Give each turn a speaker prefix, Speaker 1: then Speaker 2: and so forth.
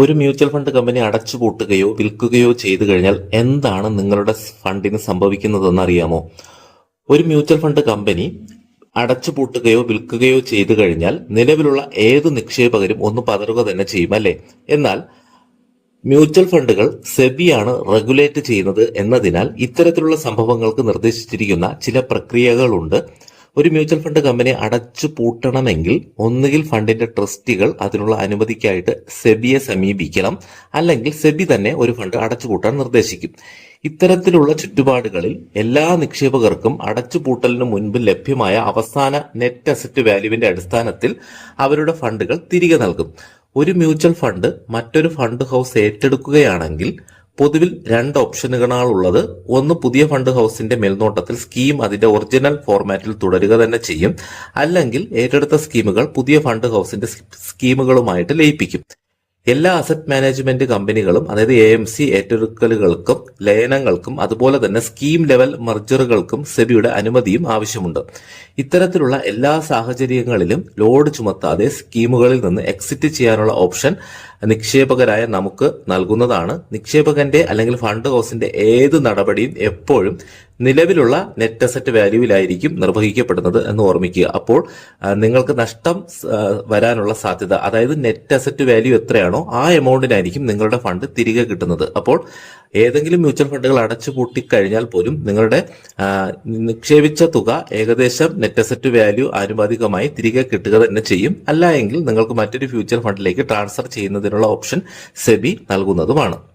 Speaker 1: ഒരു mutual fund company അടച്ചുപൂട്ടുകയോ വിൽക്കുകയോ ചെയ്തു കഴിഞ്ഞാൽ എന്താണ് നിങ്ങളുടെ ഫണ്ടിന് സംഭവിക്കുന്നതെന്ന് അറിയാമോ? ഒരു മ്യൂച്വൽ ഫണ്ട് കമ്പനി അടച്ചുപൂട്ടുകയോ വിൽക്കുകയോ ചെയ്തു കഴിഞ്ഞാൽ നിലവിലുള്ള ഏത് നിക്ഷേപകരും ഒന്ന് പതറുക തന്നെ ചെയ്യും അല്ലേ? എന്നാൽ മ്യൂച്വൽ ഫണ്ടുകൾ സെബിയാണ് റെഗുലേറ്റ് ചെയ്യുന്നത് എന്നതിനാൽ ഇത്തരത്തിലുള്ള സംഭവങ്ങൾക്ക് നിർദ്ദേശിച്ചിരിക്കുന്ന ചില പ്രക്രിയകളുണ്ട്. ഒരു മ്യൂച്വൽ ഫണ്ട് കമ്പനി അടച്ചു പൂട്ടണമെങ്കിൽ ഒന്നുകിൽ ഫണ്ടിന്റെ ട്രസ്റ്റികൾ അതിനുള്ള അനുമതിക്കായിട്ട് സെബിയെ സമീപിക്കണം. അല്ലെങ്കിൽ സെബി തന്നെ ഒരു ഫണ്ട് അടച്ചു അടച്ചുപൂട്ടാൻ നിർദ്ദേശിക്കും. ഇത്തരത്തിലുള്ള ചുറ്റുപാടുകളിൽ എല്ലാ നിക്ഷേപകർക്കും അടച്ചുപൂട്ടലിന് മുൻപ് ലഭ്യമായ അവസാന നെറ്റ് അസറ്റ് വാല്യൂവിന്റെ അടിസ്ഥാനത്തിൽ അവരുടെ ഫണ്ടുകൾ തിരികെ നൽകും. ഒരു മ്യൂച്വൽ ഫണ്ട് മറ്റൊരു ഫണ്ട് ഹൗസ് ഏറ്റെടുക്കുകയാണെങ്കിൽ പൊതുവിൽ രണ്ട് ഓപ്ഷനുകളാണുള്ളത്. ഒന്ന് പുതിയ ഫണ്ട് ഹൗസിന്റെ മേൽനോട്ടത്തിൽ സ്കീം അതിന്റെ ഒറിജിനൽ ഫോർമാറ്റിൽ തുടരുക തന്നെ ചെയ്യും. അല്ലെങ്കിൽ ഏറ്റെടുത്ത സ്കീമുകൾ പുതിയ ഫണ്ട് ഹൗസിന്റെ സ്കീമുകളുമായിട്ട് ലയിപ്പിക്കും. എല്ലാ അസറ്റ് മാനേജ്മെന്റ് കമ്പനികളും അതായത് എ എം സി ഏറ്റെടുക്കലുകൾക്കും ലയനങ്ങൾക്കും അതുപോലെ തന്നെ സ്കീം ലെവൽ മെർജറുകൾക്കും സെബിയുടെ അനുമതിയും ആവശ്യമുണ്ട്. ഇത്തരത്തിലുള്ള എല്ലാ സാഹചര്യങ്ങളിലും ലോഡ് ചുമത്താതെ സ്കീമുകളിൽ നിന്ന് എക്സിറ്റ് ചെയ്യാനുള്ള ഓപ്ഷൻ നിക്ഷേപകരായ നമുക്ക് നൽകുന്നതാണ്. നിക്ഷേപകന്റെ അല്ലെങ്കിൽ ഫണ്ട് ഹൗസിന്റെ ഏത് നടപടിയും എപ്പോഴും നിലവിലുള്ള നെറ്റ് അസറ്റ് വാല്യൂവിലായിരിക്കും നിർവഹിക്കപ്പെടുന്നത് എന്ന് ഓർമ്മിക്കുക. അപ്പോൾ നിങ്ങൾക്ക് നഷ്ടം വരാനുള്ള സാധ്യത അതായത് നെറ്റ് അസറ്റ് വാല്യൂ എത്രയാണോ ആ എമൗണ്ടിനായിരിക്കും നിങ്ങളുടെ ഫണ്ട് തിരികെ കിട്ടുന്നത്. അപ്പോൾ ഏതെങ്കിലും മ്യൂച്വൽ ഫണ്ടുകൾ അടച്ചു പൂട്ടിക്കഴിഞ്ഞാൽ പോലും നിങ്ങളുടെ നിക്ഷേപിച്ച തുക ഏകദേശം നെറ്റ് അസറ്റ് വാല്യൂ ആനുപാതികമായി തിരികെ കിട്ടുക തന്നെ ചെയ്യും. അല്ല എങ്കിൽ നിങ്ങൾക്ക് മറ്റൊരു ഫ്യൂച്ചർ ഫണ്ടിലേക്ക് ട്രാൻസ്ഫർ ചെയ്യുന്നതിനുള്ള ഓപ്ഷൻ സെബി നൽകുന്നതുമാണ്.